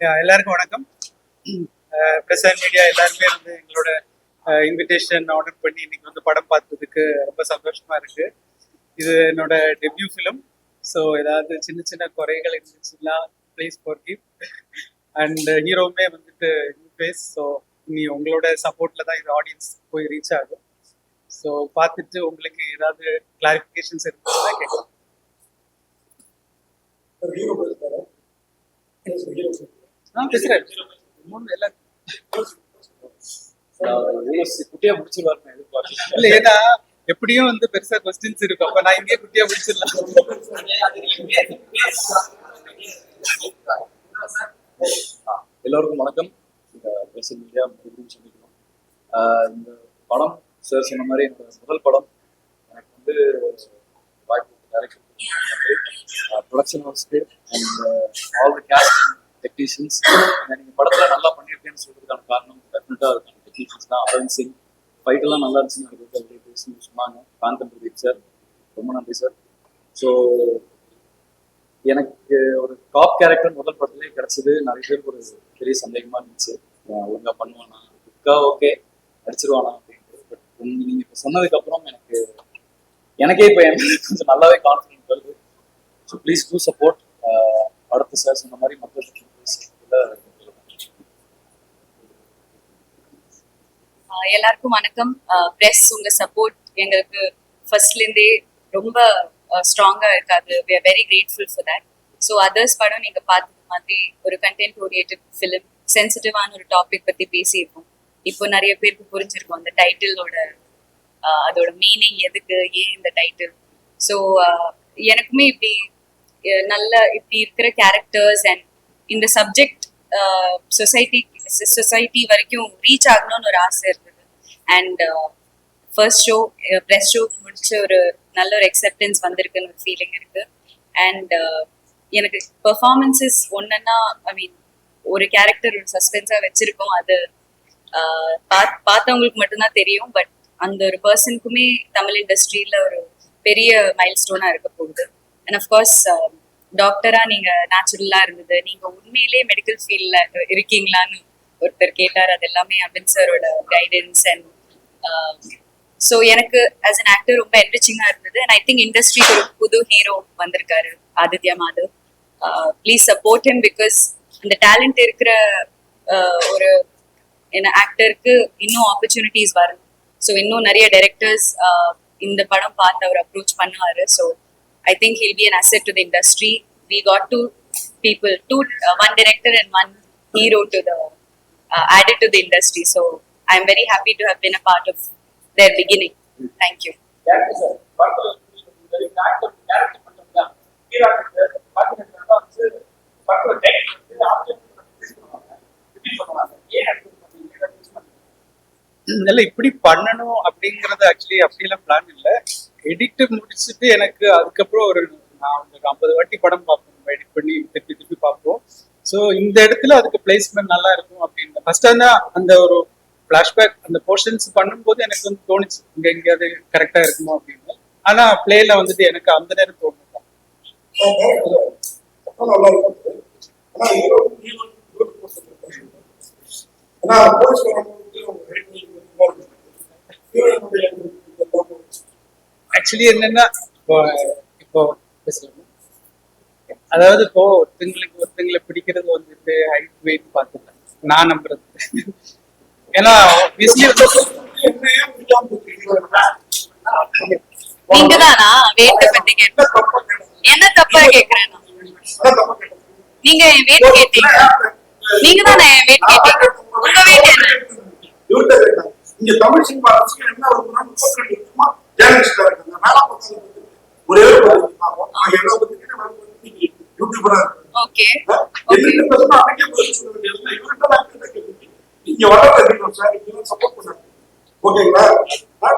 எல்லாருக்கும் வணக்கம். Press and media எல்லாருமே வந்து எங்களோட uh, இன்விடேஷன் ஆர்டர் பண்ணி இன்னைக்கு வந்து படம் பார்த்ததுக்கு ரொம்ப சந்தோஷமா இருக்கு. இது என்னோட டெபியூ ஃபிலிம் ஸோ ஏதாவது சின்ன சின்ன குறைகள் இருந்துச்சுன்னா ப்ளீஸ் ஃபார் கிவ் அண்ட் ஹீரோவுமே வந்துட்டு நியூ ஃபேஸ் ஸோ இனி உங்களோட சப்போர்ட்ல தான் இது ஆடியன்ஸ் போய் ரீச் ஆகும். ஸோ பார்த்துட்டு உங்களுக்கு ஏதாவது கிளாரிஃபிகேஷன்ஸ் இருந்துச்சுன்னா கேட்கலாம். ஹீரோ குட்டியா முடிச்சிருவாரு இல்ல ஏன்னா எப்படியும் வந்து பெருசா கொஸ்டின்ஸ் இருக்கும். அப்ப நான் இங்கே குட்டியா முடிச்சிடலாம். எல்லோருக்கும் வணக்கம். பேசல் மீடியா மறுபடியும் சந்திக்கணும் ஆஹ் இந்த படம் சார் சொன்ன மாதிரி என்னோட முதல் படம் எனக்கு வந்து வாய்ப்பு direction production ஹவுஸ்க்கு and all the cast technicians நீங்கள் படத்தில் நல்லா பண்ணியிருக்கேன்னு சொல்றதுக்கான காரணம் டெஃபினட்டாக அதுக்கான டெக்னீஷியன்ஸ் தான். அரவிந்த் சிங் ஃபைட் எல்லாம் நல்லா இருந்துச்சுன்னு எனக்கு வந்து அப்படியே சொன்னாங்க. காந்தம் பிரதீப் சார் ரொம்ப நன்றி சார் ஸோ எனக்கு ஒரு டாப் கேரக்டர் முதல் படத்துலேயே கிடைச்சது. நிறைய பேருக்கு ஒரு பெரிய சந்தேகமா இருந்துச்சு. ஒழுங்கா பண்ணுவானா? புக்கா ஓகே. அடிச்சிருவானா அப்படின்ட்டு. பட் நீங்க இப்போ சொன்னதுக்கு அப்புறம் எனக்கு எனக்கே இப்போ எனக்கு கொஞ்சம் நல்லாவே கான்ஃபிடென்ட் வருது. ஸோ ப்ளீஸ் டூ சப்போர்ட் படத்து சார் சொன்ன மாதிரி எல்லாருக்கும் வணக்கம். ப்ரெஸ் உங்க சப்போர்ட் எங்களுக்கு ஃபர்ஸ்ட்ல இருந்தே ரொம்ப ஸ்ட்ராங்கா இருக்காது. We are very grateful for that so others படம் நீங்க பார்த்தது மாதிரி ஒரு கண்டென்ட் ஓரியேட்டட் ஃபிலிம் சென்சிட்டிவான ஒரு டாபிக் பத்தி பேசியிருக்கோம். இப்போ நிறைய பேருக்கு புரிஞ்சிருக்கும் அந்த டைட்டிலோட அதோட மீனிங் எதுக்கு ஏன் இந்த டைட்டில் ஸோ எனக்குமே இப்படி நல்ல இப்படி இருக்கிற கேரக்டர்ஸ் அண்ட் இந்த சப்ஜெக்ட் சொசைட்டி சொசைட்டி வரைக்கும் ரீச் ஆகணும்னு ஒரு ஆசை இருக்குது and first show press show முடிச்ச ஒரு நல்ல ஒரு அக்செப்டன்ஸ் வந்திருக்குன்னு ஒரு ஃபீலிங் இருக்கு. அண்ட் uh, எனக்கு பெர்ஃபார்மன்சஸ் ஒன்றுன்னா ஐ மீன் ஒரு கேரக்டர் ஒரு சஸ்பென்ஸாக வச்சிருக்கோம். அது uh, பாத்- பார்த்தவங்களுக்கு மட்டும்தான் தெரியும். பட் அந்த ஒரு பர்சனுக்குமே தமிழ் இண்டஸ்ட்ரியில் ஒரு பெரிய மைல்ஸ்டோனா இருக்க போகுது. அண்ட் அஃப்கோர்ஸ் டாக்டரா நீங்க நேச்சுரலாக இருந்தது. நீங்க உண்மையிலேயே மெடிக்கல் ஃபீல்டில் இருக்கீங்களான்னு ஒருத்தர் கேட்டார். அது எல்லாமே அபின் சாரோட கைடன்ஸ் அண்ட் ஸோ எனக்கு ஆஸ் அன் ஆக்டர் ரொம்ப என்ரிச்சிங்காக இருந்தது. அண்ட் ஐ திங்க் இண்டஸ்ட்ரிக்கு ஒரு புது ஹீரோ வந்திருக்காரு Aditya Madhav. Please support him because அந்த டேலண்ட் இருக்கிற ஒரு என்ன ஆக்டருக்கு இன்னும் ஆப்பர்ச்சுனிட்டிஸ் வரும். ஸோ இன்னும் நிறைய டைரக்டர்ஸ் இந்த படம் பார்த்து அவர் அப்ரோச் பண்ணுவாரு. So I think he'll be an asset to the industry we got two people two one director and one hero to the added to the industry so I'm very happy to have been a part of their beginning. Thank you. இல்ல இப்படி பண்ணணும் அப்படிங்கறது actually அப்படியெல்லாம் plan இல்ல. Edit முடிச்சுட்டு எனக்கு அதுக்கப்புறம் ஒரு நான் ஒரு ஐம்பது வாட்டி படம் பார்ப்போம். எடிட் பண்ணி திருப்பி திருப்பி பார்ப்போம். ஸோ இந்த இடத்துல அதுக்கு பிளேஸ்மெண்ட் நல்லா இருக்கும் அப்படின்னு ஃபர்ஸ்ட் தான் அந்த ஒரு ஃபிளாஷ்பேக் அந்த போர்ஷன்ஸ் பண்ணும்போது எனக்கு வந்து தோணுச்சு. இங்க எங்கேயாவது கரெக்டா இருக்குமோ அப்படின்னு. ஆனா பிளேல வந்துட்டு எனக்கு அந்த நேரம் தோணும் ஆக்சுவலி என்னன்னா இப்போ இப்போ அதாவது இப்போ ஒருத்தங்களுக்கு ஒருத்தங்களை பிடிக்கிறது வந்துட்டு ஹைட் வெயிட் பார்த்துட்டேன் நான் நம்புறது. ஏன்னா நீங்க தானா வேட்டை பத்தி கேட்டேன் என்ன தப்பா கேக்குறேன்? நீங்க என் weight கேட்டீங்க. நீங்க தானே என் weight கேட்டீங்க? உங்க weight என்ன? இவர்கிட்ட கேட்டாங்க. இங்க தமிழ் சினிமா அரசியல் என்ன ஒரு ஜேர்னலிஸ்டா இருக்காங்க. மேல யூடியூபரா ஓகேங்களா?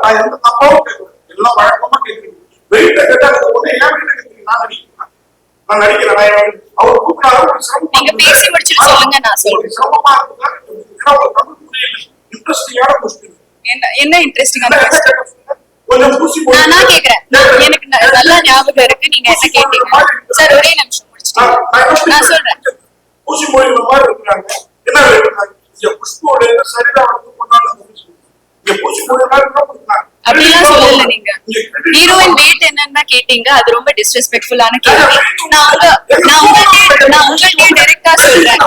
நான் எந்த தப்பாவும் கேட்கல எல்லாம் வழக்கமா கேட்குறீங்க வெயிட்ட கேட்டா அது ஒண்ணு ஏன் வெயிட்ட கேட்குறீங்க? நான் நடிக்கிறேன். நான் நடிக்கிறேன். அவர் கூப்பிடாரு ஒரு சிரமம் நீங்க பேசி முடிச்சிட்டு சொல்லுங்க நான் சொல்றேன். சிரமமா இருக்குதா ஏன்னா ஒரு தமிழ் புரியல இன்ட்ரெஸ்டிங்கான கொஸ்டின் என்ன என்ன இன்ட்ரெஸ்டிங்கான கொஞ்சம் பூசி நான் கேக்குறேன் எனக்கு நல்லா ஞாபகம் இருக்கு. நீங்க என்ன கேட்டீங்க? சார் ஒரே நிமிஷம் முடிச்சிட்டீங்க நான் சொல்றேன். ஊசி மொழிகிற மாதிரி இருக்கிறாங்க. என்ன சரிதான் வந்து கொண்டாடுறது இங்க பூசி மொழி மாதிரி இருந்தா கொடுத்தாங்க. அப்படிலாம் சொல்லல நீங்க. ஹீரோயின் வெயிட் என்னன்னு கேட்டீங்க அது ரொம்ப டிஸ்ரெஸ்பெக்ட்ஃபுல்லான கேள்வி. நான் உங்க நான் உங்கள்கிட்ட நான் உங்கள்கிட்ட டைரக்டா சொல்றேன்.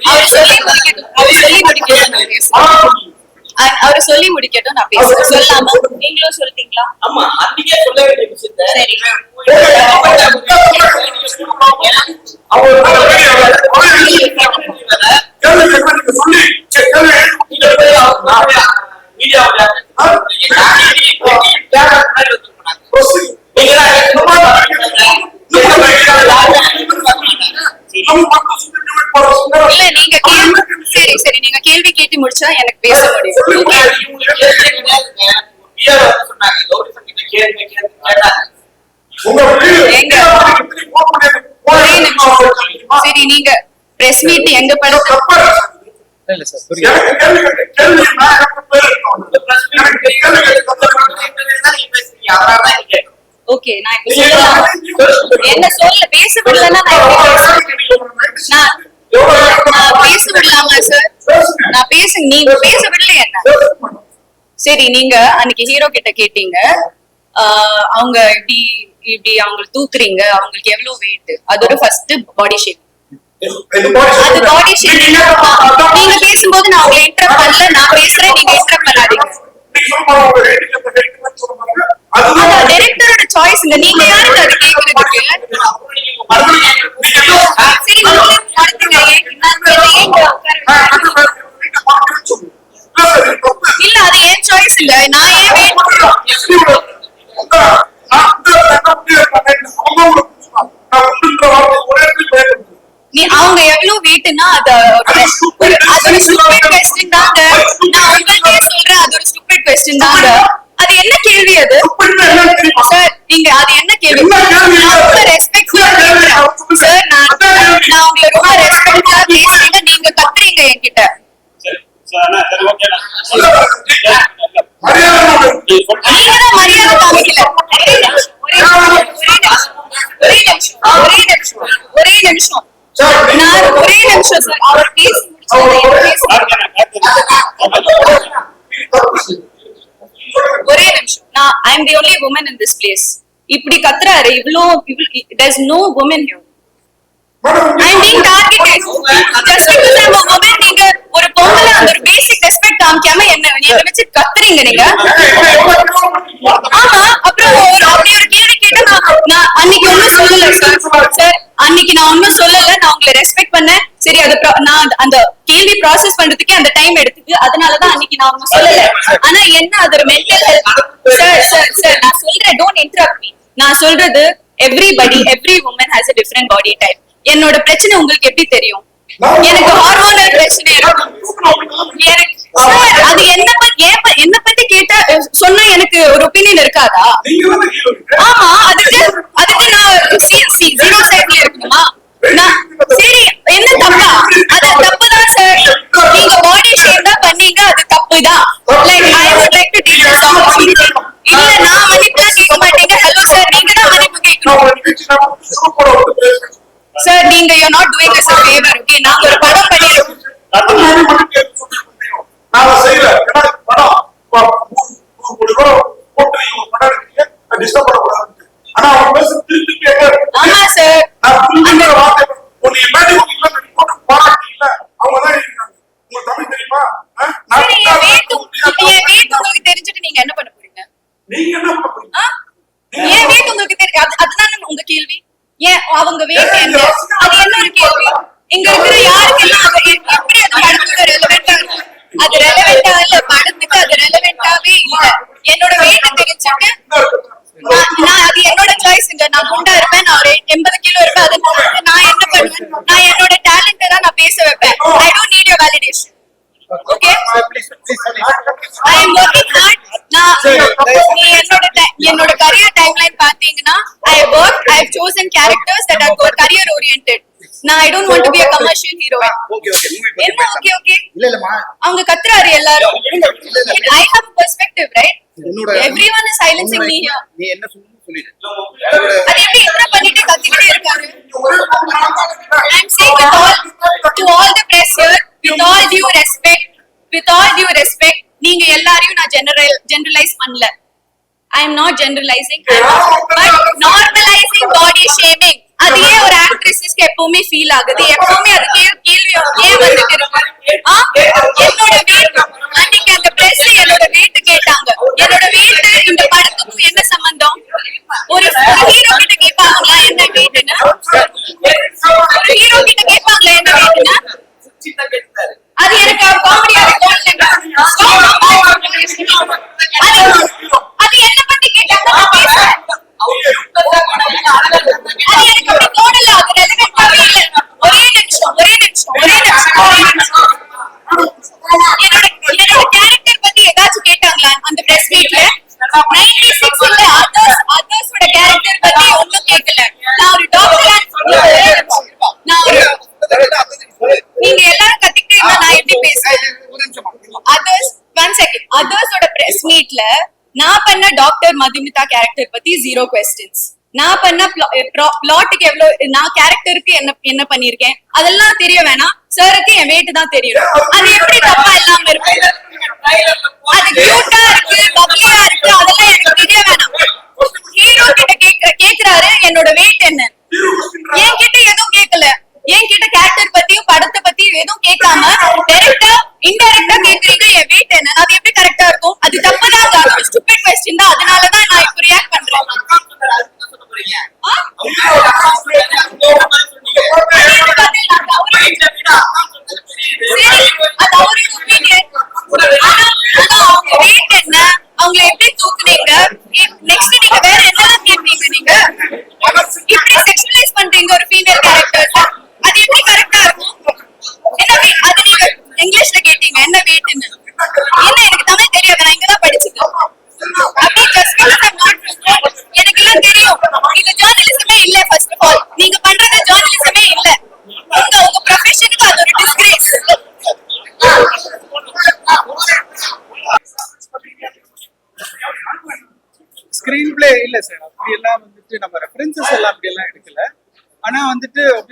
சொல்லி சொல்லி அவர் சொல்லி முடிக்கட்டும் நான் பேசுறேன். சொல்லாமா? நீங்களும் சொல்லிட்டீங்களா? ஆமா அன்னைக்கே சொல்ல வேண்டிய விஷயத்த சரி. இல்ல நீங்க சரி சரி நீங்க கேள்வி கேட்டு முடிச்சா எனக்கு பேச முடியும் எங்க? ஒரே நிமிஷம் சரி நீங்க பிரஸ் மீட் எங்க படத்தை இல்ல சார் புரியுது எனக்கு கேள்வி கேட்க கேள்வி நான் எனக்கு பேர் இருக்கணும். எனக்கு கேள்வி கேட்க ஓகே நான் இப்ப சொல்லலாம் என்ன சொல்ல பேச விடலன்னா நான் எப்படி பேசுவேன்? நான் நான் பேச விடலாமா சார் நான் பேச நீங்க பேச விடல என்ன? சரி நீங்க அன்னைக்கு ஹீரோ கிட்ட கேட்டீங்க. ஆஹ் அவங்க இப்படி இப்படி அவங்க தூக்குறீங்க. அவங்களுக்கு எவ்வளவு வெயிட் அது ஒரு ஃபர்ஸ்ட் பாடி ஷேப் அது பாடி ஷேப் நீங்க பேசும்போது நான் உங்களை இன்டரப்ட் பண்ணல. நான் பேசுறேன். நீங்க இன்டரப்ட் பண்ணாதீங்க. டைரக்டரோட சாய்ஸ்ங்க நீங்க யாருக்கு அது கேக்குறதுக்கு சரி நீங்க நடத்துங்க ஏன் ஏன்? இல்ல அது என் சாய்ஸ் இல்ல. நான் ஏன் வெயிட்னா அது ஒரு அது ஒரு ஸ்டூபிட் கொஸ்டின் தாங்க. நான் உங்கள்கிட்டயே சொல்றேன் அது ஒரு ஸ்டூபிட் கொஸ்டின் தாங்க. அது என்ன கேள்வி அது? சார் நீங்க அது என்ன கேள்வி? நான் ரொம்ப ரெஸ்பெக்ட்ஃபுல்லா கேக்குறேன் சார் நான் நான் உங்களை ரொம்ப ரெஸ்பெக்ட்ஃபுல்லா பேசுறீங்க நீங்க கத்துறீங்க என்கிட்ட. மரியாதை காமிக்கல? ஒரே நிமிஷம் ஒரே நிமிஷம் ஒரே நிமிஷம். ஒரே நிமிஷம். நான் ஒரே நிமிஷம் சார் அவர் பேசி ஒரே நிமிஷம். நான் I am the only woman in this place இப்படி கத்துறாரு. இவ்ளோ there is no woman here I am being targeted just because I am woman நீங்க ஒரு பொம்பளை அந்த ஒரு பேசிக் ரெஸ்பெக்ட் காமிக்காம என்ன என்ன வச்சு கத்துறீங்க நீங்க? ஆமா அப்புறம் ஒரு அப்படி ஒரு கேள்வி கேட்டா நான் அன்னைக்கு ஒண்ணும் சொல்லல சார் சார் அன்னைக்கு நான் ஒண்ணும் சொல்லல. நான் உங்களை ரெஸ்பெக்ட் பண்ணேன். சரி அது நான் அந்த- கேள்வி ப்ராசஸ் பண்றதுக்கே அந்த டைம் எடுத்துக்கு. அதனாலதான் அன்னைக்கு நான் ஒண்ணும் சொல்லல. ஆனா என்ன அது ஒரு mental health sir sir sir நான் சொல்றேன் டோன்ட் இன்டரப்ட் மீ நான் சொல்றது everybody every woman has a different body type என்னோட பிரச்சனை உங்களுக்கு எப்படி தெரியும்? எனக்கு ஹார்மோனல் பிரச்சனை எனக்கு அது என்ன என்ன பத்தி கேட்டா சொன்னா எனக்கு ஒரு ஒப்பீனியன் இருக்காதா? ஆமா அதுக்கு அதுக்கு நான் சிஎன்சி ஜீரோ சைட்ல இருக்கணுமா நான் சரி என்ன தப்பா அது தப்பு தான் சார் நீங்க பாடி ஷேப் தான் பண்ணீங்க அது தப்பு தான் like I would like to take this opportunity இல்ல நான் மன்னிப்புலாம் கேட்க மாட்டீங்க ஹலோ சார் நீங்க தான் மன்னிப்பு கேட்கணும் சார் நீங்க you not doing us a favor okay நாங்க ஒரு படம் பண்ணிருக்கோம் நான் செய்யல ஏன்னா படம் ப- நூறு நூறு கோடி ரூபா போட்டு நீங்க ஒரு படம் எடுக்கிறீங்க நான் டிஸ்டர்ப் பண்ணக்கூடாது ஆனா அவங்க பேச திருப்பி திருப்பி எங்க ஆமா சார் நான் புரிஞ்சுக்கிற வார்த்தை உன்னை மேடி இல்ல நீ போட்டு பாராட்டி இல்ல அவங்க தான் எழுதிருக்காங்க உங்களுக்கு தமிழ் தெரியுமா ஆ? நான் சரி என் weight உங்க- என் weight உங்களுக்கு தெரிஞ்சுட்டு நீங்க என்ன பண்ண போறீங்க நீங்க என்ன பண்ண போறீங்க ஆ? ஏன் weight உங்களுக்கு தெரி- அது- அதுதானே உங்க கேள்வி என்ன அது என்ன ஒரு கேள்வி இங்க இருக்கிற யாருக்கெல்லாம் அது எப்படி அது படத்துக்கு ரெலவெண்டா அது ரெலவெண்டா இல்ல. படத்துக்கு அது ரெலவெண்டாவே இல்ல. என்னோட weight தெரிஞ்சுட்டு நான் அது என்னோட சாய்ஸ்ங்க நான் குண்டா இருப்பேன். நான் ஒரு எண்பது கிலோ இருப்பேன். அது நான் என்ன பண்ணுவேன்? நான் என்னோட டேலண்ட தான் நான் பேச வைப்பேன். I don't need your validation okay I am working hard நான் என்னோட என்னோட கரியர் டைம்லைன் பாத்தீங்கன்னா I work I have chosen characters that are career oriented நான் I don't want to be a commercial heroine okay okay movie பத்தி என்ன okay okay இல்ல இல்லம்மா. அவங்க கத்துறாரு எல்லாரும். ஐ ஹேவ் பெர்ஸ்பெக்டிவ் ரைட் உன்னோட everyone is silencing me here நீ என்ன சொல்லிடு. அது எப்படி இன்ட்ரோ பண்ணிட்டு கத்திக்கிட்டே இருக்காரு? I'm saying with all to all the press here, with all due respect, with all due respect, நீங்க எல்லாரையும் நான் general generalize பண்ணல. I am not generalizing, I am but normalizing அதே ஒரு ஆக்ட்ரஸஸ்க்கு எப்பவுமே ஃபீல் ஆகுது. எப்பவுமே அது கேள்வி ஏன் வந்துட்டு இருக்கு? என்னோட weight அன்னைக்கு அந்த பிரஸ் என்னோட weight கேட்டாங்க. என்னோட weight இந்த படத்துக்கும் என்ன சம்பந்தம்? ஒரு ஹீரோ கிட்ட கேட்பாங்களா மதுமிதா கேரக்டர் பத்தி ஜீரோ கொஸ்டின்ஸ் நான் பண்ண பிளாட்டுக்கு எவ்வளவு நான் கேரக்டருக்கு என்ன என்ன பண்ணிருக்கேன் அதெல்லாம் தெரிய வேணாம். சாருக்கு என் weight தான் தெரியும். அது எப்படி தப்பா இல்லாம இருக்கு அது கியூட்டா இருக்கு பப்ளியா இருக்கு அதெல்லாம் எனக்கு தெரிய வேணாம். ஹீரோ கிட்ட கேக்குறாரு என்னோட வெயிட் என்ன? என்கிட்ட எதுவும் கேட்கல. என்கிட்ட கேரக்டர் பத்தியும் படத்தை பத்தியும் எதுவும் கேட்காம டைரக்டா இன்டைரக்டா கேக்குறீங்க என் வெயிட் என்ன? அது எப்படி கரெக்டா இருக்கும்? அது தப்புதான் அது ஸ்டூபிட் கொஸ்டின் தான். அதனாலதான் நான் இப்ப ரியாக்ட் பண்றேன். அவங்க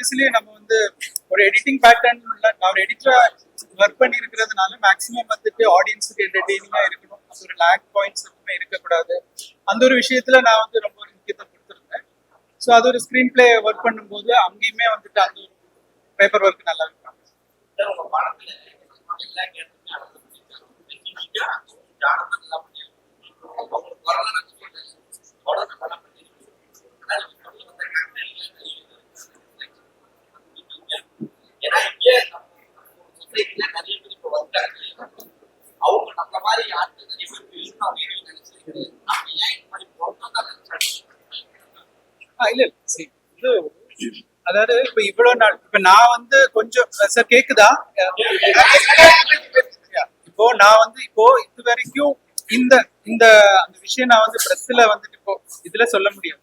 வந்துட்டு நம்ம வந்து ஒரு எடிட்டிங் பேட்டர்ன் நான் ஒரு எடிட்டரா ஒர்க் பண்ணி இருக்கிறதுனால மேக்ஸிமம் வந்துட்டு ஆடியன்ஸுக்கு என்டர்டெய்னிங்கா இருக்கணும். அது ஒரு லேக் பாயிண்ட்ஸ் எதுவுமே இருக்கக்கூடாது. அந்த ஒரு விஷயத்துல நான் வந்து ரொம்ப ஒரு முக்கியத்துவம் கொடுத்துருந்தேன். ஸோ அது ஒரு ஸ்கிரீன் பிளே ஒர்க் பண்ணும்போது அங்கேயுமே வந்துட்டு அந்த ஒரு பேப்பர் ஒர்க் நல்லா இருக்கும். படத்துல சொசைட்டில நிறைய பேர் இப்போ வந்தாங்க. அவங்க நம்ம மாதிரி ஆட்கள் நிறைய பேர் இருக்கணும் அப்படின்னு நினைச்சிருக்கு நம்ம ஏன் இந்த மாதிரி போகணும் தான் நினைச்சாங்க ஆ, இல்ல இல்ல. சரி இது அதாவது இப்ப இவ்வளவு நாள் இப்ப நான் வந்து கொஞ்சம் சார் கேக்குதா. இப்போ நான் வந்து இப்போ இது வரைக்கும் இந்த இந்த அந்த விஷயம் நான் வந்து பிரஸ்ல வந்துட்டு இப்போ இதுல சொல்ல முடியாது.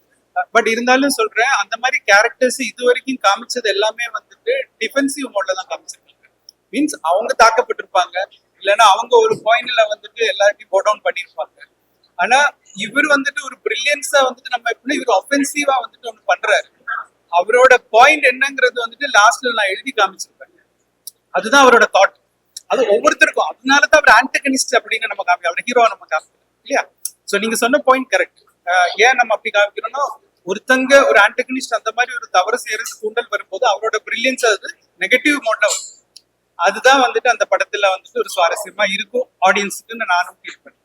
பட் இருந்தாலும் சொல்றேன் அந்த மாதிரி கேரக்டர்ஸ் இது வரைக்கும் காமிச்சது எல்லாமே வந்துட்டு டிஃபென்சிவ் மோட்ல தான் காமிச்சிருக்காங்க மீன்ஸ் அவங்க தாக்கப்பட்டிருப்பாங்க. இல்லைன்னா அவங்க ஒரு பாயிண்ட்ல வந்துட்டு எல்லாத்தையும் போட் டவுன் பண்ணியிருப்பாங்க ஆனா இவர் வந்துட்டு ஒரு பிரில்லியன்ஸா வந்துட்டு நம்ம எப்படின்னா இவர் ஒஃபென்சிவா வந்துட்டு ஒண்ணு பண்றாரு. அவரோட பாயிண்ட் என்னங்கிறது வந்துட்டு லாஸ்ட்ல நான் எழுதி காமிச்சிருப்பேன். அதுதான் அவரோட தாட் அது ஒவ்வொருத்தருக்கும். அதனாலதான் அவர் ஆன்டகனிஸ்ட் அப்படின்னு நம்ம காமி அவர் ஹீரோ நம்ம காமிக்கிறோம். இல்லையா? சோ நீங்க சொன்ன பாயிண்ட் கரெக்ட் ஏன் நம்ம அப்படி காமிக்கிறோம்னா ஒருத்தங்க ஒரு ஆன்டகனிஸ்ட் அந்த மாதிரி ஒரு தவறு செய்யறது தூண்டல் வரும்போது அவரோட பிரில்லியன்ஸ் அது நெகட்டிவ் மோட்ல வரும். அதுதான் வந்துட்டு அந்த படத்துல வந்துட்டு ஒரு சுவாரஸ்யமா இருக்கும் ஆடியன்ஸுக்கு நானும் ஃபீல் பண்ணேன்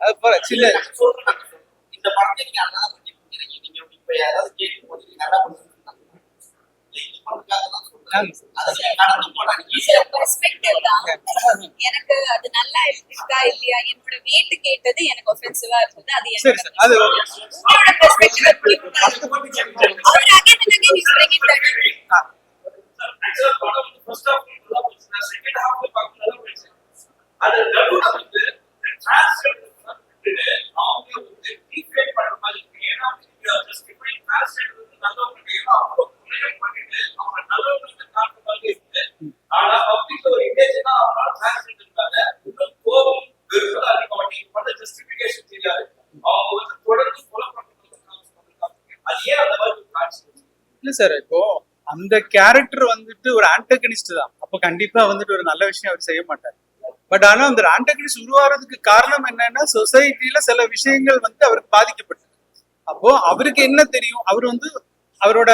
அதை வந்து அது இந்த படத்தை நீங்க நல்லா பண்ணி நீங்க இப்ப யாராவது கேட்டு போட்டு நல்லா எனக்கு அது நல்லா இருக்கா இல்லையா என்னோட weight கேட்டது எனக்கு ஒஃபென்சிவா இருந்தது அது சரி பெர்ஸ்பெக்டிவ் அவர் he's bringing that ஆ, ஆக்சுவலா படம் வந்து ஃபர்ஸ்ட் ஹாஃப் நல்லா போச்சு நான் செகண்ட் ஹாஃப்ல பார்க்க நல்லா போச்சு அது நடுவுல வந்து டிரான்ஸ்லேட் அவங்க வந்து டீஃபேக் பண்ற மாதிரி இருக்கு ஏன்னா ஜஸ்ட் இப்படி டிரான்ஸ்லேட் வந்து நல்லவங்க ஏன்னா அவ்வளோ புரியும் பண்ணிட்டு அவங்க நல்லவங்களுக்கு காட்டுற மாதிரி இருக்கு ஆனா பப்ளிக் ஒரு இமேஜ் தான் அவங்களால டிரான்ஸ்லேட் இருக்காங்க கோபம் வெறுப்பு அதிகம் நீங்க பண்ண ஜஸ்டிபிகேஷன் தெரியாது அவங்க வந்து தொடர்ந்து கொலை பண்றது அது ஏன் அந்த மாதிரி ஒரு கான்செப்ட் இல்ல சார் இப்போ அந்த கேரக்டர் வந்துட்டு ஒரு ஆண்டகனிஸ்ட் தான். அப்ப கண்டிப்பா வந்துட்டு ஒரு நல்ல விஷயம் அவர் செய்ய மாட்டார். பட் ஆனா அந்த ஆண்டகனிஸ்ட் உருவாகிறதுக்கு காரணம் என்னன்னா சொசைட்டில சில விஷயங்கள் வந்து அவருக்கு பாதிக்கப்பட்டது. அப்போ அவருக்கு என்ன தெரியும்? அவர் வந்து அவரோட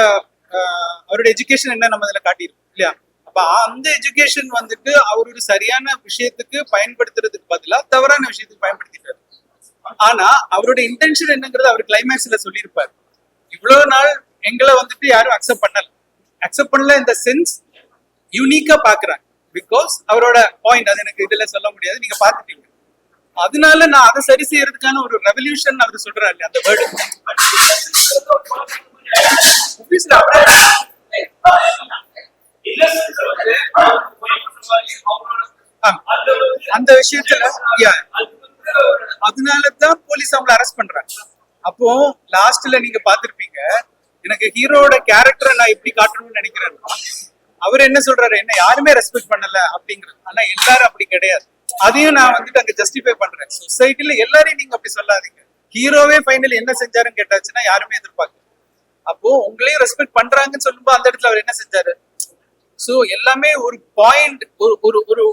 அவரோட எஜுகேஷன் என்ன நம்ம இதுல காட்டியிருக்கோம் இல்லையா? அப்ப அந்த எஜுகேஷன் வந்துட்டு அவர் ஒரு சரியான விஷயத்துக்கு பயன்படுத்துறதுக்கு பதிலா தவறான விஷயத்துக்கு பயன்படுத்திட்டாரு. ஆனா அவரோட இன்டென்ஷன் என்னங்கிறது அவர் கிளைமேக்ஸ்ல சொல்லியிருப்பார். இவ்வளவு நாள் எங்களை வந்துட்டு யாரும் அக்செப்ட் பண்ணல. அக்செப்ட் பண்ணல இந்த சென்ஸ் யூனிக்கா பாக்குறாங்க. பிகாஸ் அவரோட பாயிண்ட் அது எனக்கு இதுல சொல்ல முடியாது நீங்க பாத்துட்டீங்க அதனால நான் அதை சரி செய்யறதுக்கான ஒரு ரெவல்யூஷன் அவர் சொல்றாரு இல்லையா, அந்த வேர்டு அந்த விஷயத்துல அதனாலதான் அதனால தான் போலீஸ் அவங்கள அரெஸ்ட் பண்றாங்க. அப்போ லாஸ்ட்ல நீங்க பாத்திருப்பீங்க எனக்கு ஹீரோட கேரக்டரை நான் எப்படி காட்டணும்னு நினைக்கிறேன் அவர் என்ன சொல்றாரு? என்ன யாருமே ரெஸ்பெக்ட் பண்ணல அப்படிங்கிறது. ஆனா எல்லாரும் அப்படி கிடையாது. அதையும் நான் வந்துட்டு அங்க ஜஸ்டிஃபை பண்றேன். சொசைட்டில எல்லாரையும் நீங்க அப்படி சொல்லாதீங்க. ஹீரோவே ஃபைனல் என்ன செஞ்சாருன்னு கேட்டாச்சுன்னா யாருமே எதிர்பார்க்கல. அப்போ உங்களையும் ரெஸ்பெக்ட் பண்றாங்கன்னு சொல்லும்போது அந்த இடத்துல அவர் என்ன செஞ்சாரு? சோ எல்லாமே ஒரு பாயிண்ட் ஒரு ஒரு ஒரு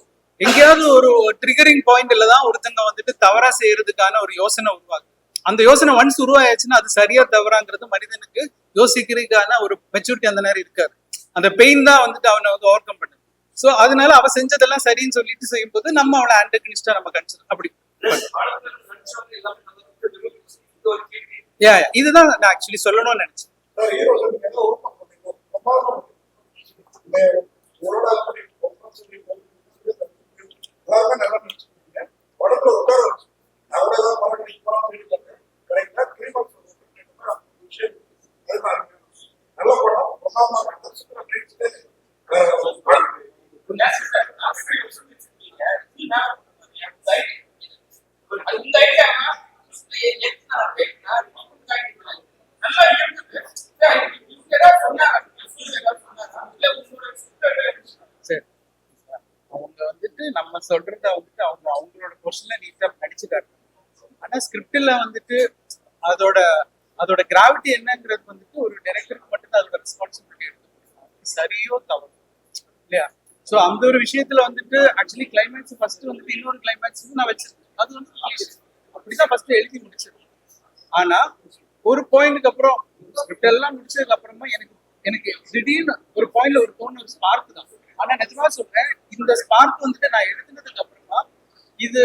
எங்கேயாவது ஒரு ட்ரிகரிங் பாயிண்ட்ல தான் ஒருத்தங்க வந்துட்டு தவறா செய்யறதுக்கான ஒரு யோசனை உருவாக்கு அந்த யோசனை ஒன்ஸ் உருவாயாச்சுன்னா அது சரியா தவறாங்கிறது மனிதனுக்கு யோசிக்கிறதுக்கான ஒரு மெச்சூரிட்டி அந்த நேரம் இருக்காது அந்த பெயின் தான் வந்துட்டு அவனை வந்து ஓவர் கம் பண்ணுது. சோ அதனால அவ செஞ்சதெல்லாம் சரின்னு சொல்லிட்டு செய்யும்போது நம்ம அவளை ஆண்டகனிஸ்டா நம்ம கன்சிடர் அப்படி இதுதான் நான் ஆக்சுவலி சொல்லணும்னு நினைச்சேன். படத்துல உட்கார வச்சு நான் கூட ஏதாவது படம் நடிக்கலாம் அப்படின்னு கரெக்டா கிரீமம் விஷயம் அதுதான் நல்ல படம் பிரமாதமா இந்த ஐடியா நல்லா இருக்குது சரி அவங்க வந்துட்டு நம்ம சொல்றத வந்துட்டு அவங்க அவங்களோட கொஸ்டின்ல நீட்டா படிச்சுட்டாங்க. ஆனா ஸ்கிரிப்ட்ல வந்துட்டு அதோட அதோட கிராவிட்டி என்னங்கிறது வந்துட்டு ஒரு டைரக்டருக்கு மட்டும் தான் அதோட ரெஸ்பான்சிபிலிட்டி எடுத்து சரியோ தவறு இல்லையா? சோ அந்த ஒரு விஷயத்துல வந்துட்டு ஆக்சுவலி கிளைமேக்ஸ் ஃபர்ஸ்ட் வந்துட்டு இன்னொரு கிளைமேக்ஸ் நான் வச்சிருக்கேன். அது வந்து அப்படிதான் ஃபர்ஸ்ட் எழுதி முடிச்சிருக்கேன். ஆனா ஒரு பாயிண்ட்க்கு அப்புறம் ஸ்கிரிப்ட் எல்லாம் முடிச்சதுக்கு அப்புறமா எனக்கு எனக்கு திடீர்னு ஒரு பாயிண்ட்ல ஒரு தோணு ஒரு ஸ்பார்க் தான். ஆனா நிஜமா சொல்றேன் இந்த ஸ்பார்க் வந்துட்டு நான் எழுதினதுக்கு அப்புறமா இது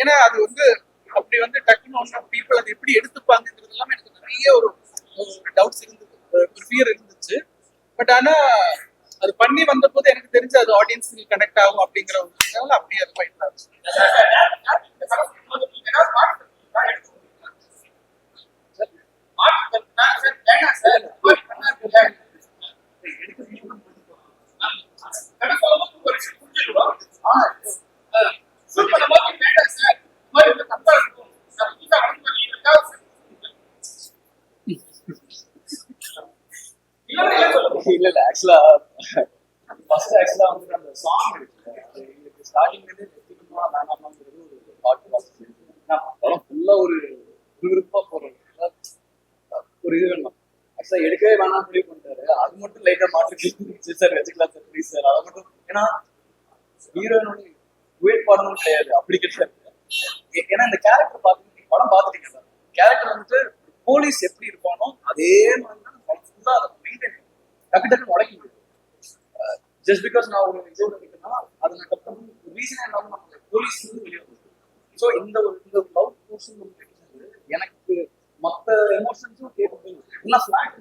ஏன்னா அது வந்து அப்படி வந்து டக்குன்னு ஒன்று பீப்புள் அதை எப்படி எடுத்துப்பாங்கிறது எல்லாமே எனக்கு நிறைய ஒரு டவுட்ஸ் இருந்தது. ஒரு ஃபியர் இருந்துச்சு. பட் ஆனா அது பண்ணி வந்த போது எனக்கு தெரிஞ்சு அது ஆடியன்ஸுக்கு கனெக்ட் ஆகும் அப்படிங்கிற ஒரு விஷயம் அப்படியே அது ஃபைன் ஆச்சு இல்ல இல்ல ஆக்சுவலா ஃபர்ஸ்ட் ஆக்சுவலா வந்து அந்த சாங் இருக்குல்ல ஸ்டார்டிங் எங்களுக்கு வேணாமாங்கிறது ஒரு பாட்டு பார்த்து படம் ஃபுல்லா ஒரு விறுவிறுப்பா போறது ஒரு இது வேணும். ஆக்சுவலா எடுக்கவே வேணாம் சொல்லி பண்ணிட்டாரு அது மட்டும் லைட்டா மாற்றி சார் வச்சுக்கலாம் சார் ப்ளீஸ் சார் அதை மட்டும் ஏன்னா ஹீரோயினோட வெயிட் பண்ணணும் கிடையாது. அப்படி கிடையாது. ஏன்னா இந்த கேரக்டர் பார்த்து படம் பார்த்துட்டீங்க சார் கேரக்டர் வந்துட்டு போலீஸ் எப்படி இருப்பானோ அதே மாதிரி தான் படம் ஃபுல்லா அதை டக்கு டக்குன்னு உழைக்க முடியும் ஜஸ்ட் பிகாஸ் நான் ஒரு இது பண்ணிக்கணும்னா அது நான் கப்பம் ரீசன் இல்லாமல் நம்ம போலீஸ் வந்து வெளியே வந்துருக்கு ஸோ இந்த ஒரு இந்த லவ் போர்ஷன் எனக்கு மற்ற எமோஷன்ஸும் கேட்கும் எல்லாம் ஃபிளாட்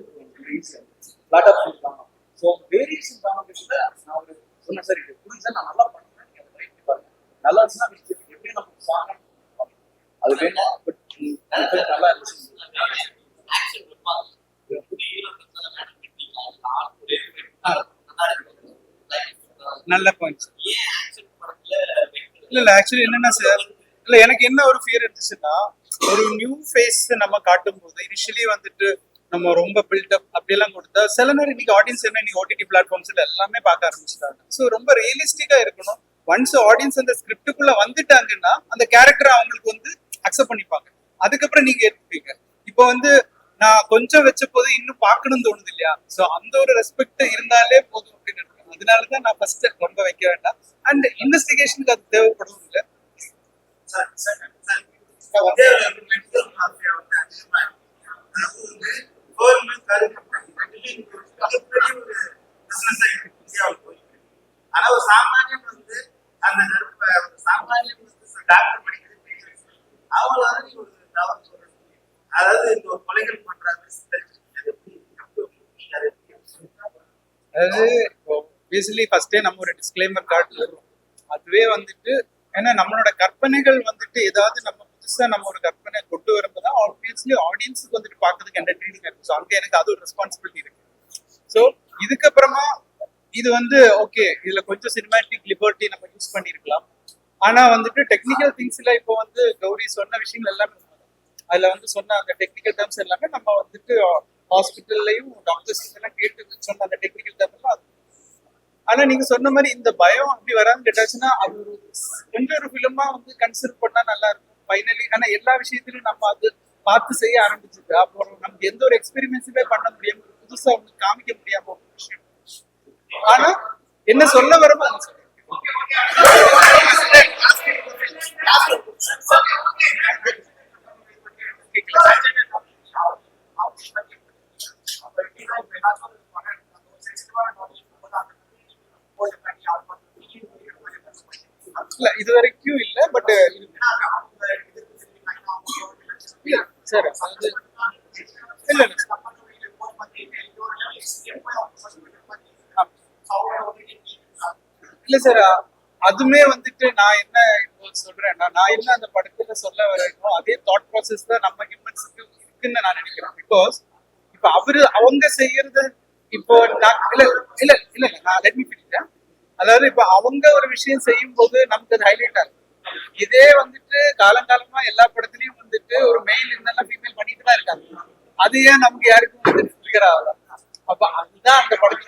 ஈஸியாக ஃபிளாட் ஆஃப் பண்ணிக்கலாம் ஸோ வேரியேஷன் காமிக்கிறதுல நான். ஒரு சொன்னேன் சார் இது புரிஞ்சா நான் நல்லா பண்ணுறேன் நீங்கள் அதை ரைட் பாருங்க. நல்லா இருந்துச்சுன்னா எப்படி நம்ம சாங் அது வேணும்? பட் நல்லா இருந்துச்சு நல்ல பாயிண்ட் இல்ல இல்ல ஆக்சுவலி என்னன்னா சார் இல்ல எனக்கு என்ன ஒரு ஃபியர் இருந்துச்சுன்னா ஒரு நியூ ஃபேஸ் நம்ம காட்டும் போது இனிஷியலி வந்துட்டு நம்ம ரொம்ப பில்டப் அப்படியெல்லாம் கொடுத்தா சில நேரம் இன்னைக்கு ஆடியன்ஸ் என்ன இன்னைக்கு ஓடிடி பிளாட்ஃபார்ம்ஸ்ல எல்லாமே பார்க்க ஆரம்பிச்சிட்டாங்க. ஸோ ரொம்ப ரியலிஸ்டிக்கா இருக்கணும். ஒன்ஸ் ஆடியன்ஸ் அந்த ஸ்கிரிப்டுக்குள்ள வந்துட்டாங்கன்னா அந்த கேரக்டர் அவங்களுக்கு வந்து அக்செப்ட் பண்ணிப்பாங்க. அதுக்கப்புறம் நீங்க எடுத்துப்பீங்க. இப்போ வந்து நான் கொஞ்சம் வச்ச போது இன்னும் பார்க்கணும்னு தோணுது இல்லையா? ஸோ அந்த ஒரு ரெஸ்பெக்ட் இருந்தாலே போதும் அப்படின்னு அதனாலதான் நான் ஃபர்ஸ்ட் ரொம்ப வைக்க வேண்டாம் அண்ட் இன்வெஸ்டிகேஷனுக்கு அது தேவைப்படும் இல்லை. ஆனா ஒரு சாமானியன் வந்து அந்த ஒரு சாமானியன் வந்து டாக்டர் படிக்கிறது பெரிய விஷயம். அவங்கள வந்து நீ ஒரு தவறு சொல்றது அதாவது இந்த ஒரு கொலைகள் பண்றாங்க? அதாவது இப்போ ஃபர்ஸ்டே நம்ம ஒரு டிஸ்க்ளைமர் கார்டு வரும் அதுவே வந்துட்டு ஏன்னா நம்மளோட கற்பனைகள் வந்துட்டு ஏதாவது நம்ம புதுசா நம்ம ஒரு கற்பனை கொண்டு வரும்போது ஆப்வியஸ்லி ஆடியன்ஸுக்கு வந்துட்டு பார்க்கறதுக்கு என்டர்டெய்னிங் இருக்கும். ஸோ அங்கே எனக்கு அது ஒரு ரெஸ்பான்சிபிலிட்டி இருக்கு. ஸோ இதுக்கப்புறமா இது வந்து ஓகே இதுல கொஞ்சம் சினிமேட்டிக் லிபர்ட்டி நம்ம யூஸ் பண்ணிருக்கலாம். ஆனா வந்துட்டு டெக்னிக்கல் திங்ஸ்ல இப்போ வந்து கௌரி சொன்ன விஷயங்கள் எல்லாமே அதுல வந்து சொன்ன அந்த டெக்னிக்கல் டேர்ம்ஸ் எல்லாமே நம்ம வந்துட்டு ஹாஸ்பிட்டல்லையும் டாக்டர்ஸ் எல்லாம் கேட்டு சொன்ன அந்த டெக்னிக்கல் டேர்ம்ஸ் எல்லாம் ஆனா நீங்க சொன்ன மாதிரி இந்த பயம் அப்படி வரான்னு கேட்டாச்சுன்னா அது ஒரு கொஞ்சம் ஒரு ஃபிலிமா வந்து கன்சிடர் பண்ணா நல்லா இருக்கும். ஃபைனலி ஆனா எல்லா விஷயத்திலும் நம்ம அது பார்த்து செய்ய ஆரம்பிச்சிருக்கு. அப்புறம் நமக்கு எந்த ஒரு எக்ஸ்பீரியன்ஸுமே பண்ண முடியாம புதுசா ஒன்று காமிக்க முடியாம ஒரு விஷயம். ஆனா என்ன சொல்ல வரமோ அதை சொல்றேன். இல்ல இது வரைக்கும் இல்ல பட் சார் அது இல்ல இல்ல. சார் அதுமே வந்துட்டு நான் என்ன இப்போ சொல்றேன்னா நான் என்ன அந்த படத்துல சொல்ல வரேனோ அதே தாட் ப்ராசஸ் தான் நம்ம ஹியூமன்ஸுக்கு இருக்குன்னு நான் நினைக்கிறேன். பிகாஸ் இப்ப அவரு அவங்க செய்யறது இப்போ நான் இல்ல இல்ல இல்ல நான் லெட் அதாவது இப்ப அவங்க ஒரு விஷயம் செய்யும் போது நமக்கு அது ஹைலைட்டா இருக்கும். இதே வந்துட்டு காலங்காலமா எல்லா படத்துலயும் வந்துட்டு ஒரு மெயில் இருந்தாலும் ஃபீமேல் பண்ணிட்டு தான் இருக்காங்க. அது ஏன் நமக்கு யாருக்கும் வந்து ட்ரிகர் அப்ப அதுதான் அந்த படத்துல